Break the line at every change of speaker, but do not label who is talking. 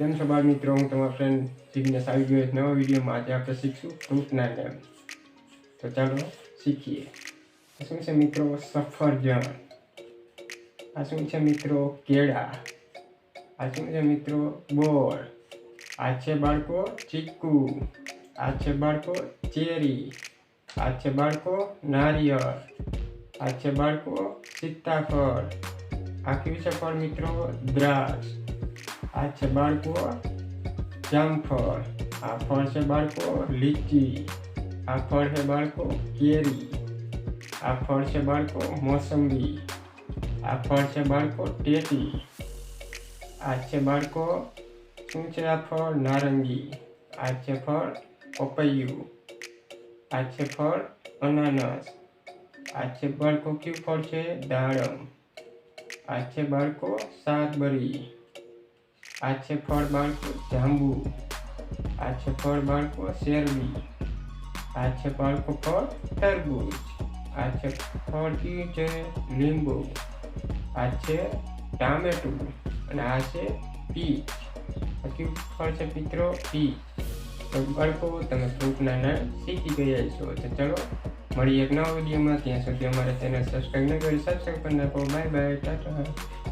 કેમ છો મિત્રો હું તમારા ફ્રેન્ડ જિગ્નેશ આવી ગયો એક નવા વિડીયોમાં આજે આપણે શીખશું ફ્રૂટના નામ તો ચાલો શીખીએ શું છે મિત્રો સફરજન આ શું છે મિત્રો કેળા આ શું છે મિત્રો બોર આ છે બાળકો ચીકુ આ છે બાળકો ચેરી આ છે બાળકો નારિયેળ આ છે બાળકો સીતાફળ આ કયું છે ફળ મિત્રો દ્રાક્ષ આ છે બાળકો જામફળ, આ ફળ છે બાળકો લીચી, આ ફળ છે બાળકો કેરી, આ ફળ છે બાળકો મોસંબી, આ ફળ છે બાળકો ટેટી, આ છે બાળકો શું છે આ ફળ? નારંગી, આ છે ફળ, પપૈયું, આ છે ફળ, અનાનસ, આ છે બાળકો કયું ફળ છે? દાડમ, આ છે બાળકો શાકબરી આ છે ફળ બાળકો જાંબુ આ છે ફળ બાળકો શેરડી આ છે બાળકો ફળ તરબૂચ આ છે ફળ કયું છે લીંબુ આ છે ટામેટું અને આ છે પીચ આ કયું ફળ છે મિત્રો પીચ તો બાળકો તમે ફ્રૂટના નામ શીખી ગયા છો તો ચલો મળીએ એક નવા વિડીયોમાં ત્યાં સુધી અમારે ચેનલ સબસ્ક્રાઈબ ન કરી સબસ્ક્રાઈબ કરી નાખો બાય બાય ટાટા